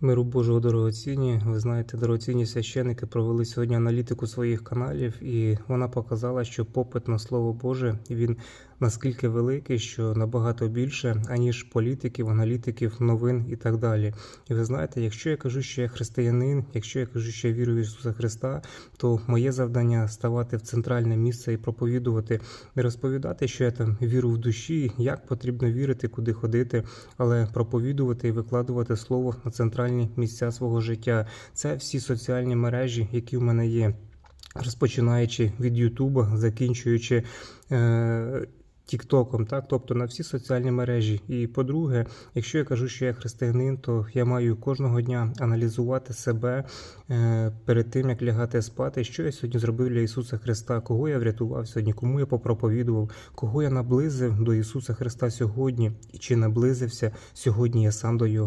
Миру Божого дорогоцінні. Ви знаєте, дорогоцінні священики провели сьогодні аналітику своїх каналів, і вона показала, що попит на слово Боже він наскільки великий, що набагато більше, аніж політиків, аналітиків, новин і так далі. І ви знаєте, якщо я кажу, що я християнин, якщо я кажу, що я вірю в Ісуса Христа, то моє завдання ставати в центральне місце і проповідувати, не розповідати, що я там віру в душі, як потрібно вірити, куди ходити, але проповідувати і викладувати слово на центральні місця свого життя. Це всі соціальні мережі, які в мене є, розпочинаючи від Ютуба, закінчуючи. Е- Тіктоком, так, тобто на всі соціальні мережі. І по-друге, якщо я кажу, що я християнин, то я маю кожного дня аналізувати себе е, перед тим, як лягати спати, що я сьогодні зробив для Ісуса Христа, кого я врятував сьогодні, кому я попроповідував, кого я наблизив до Ісуса Христа сьогодні, і чи наблизився сьогодні я сам до Його.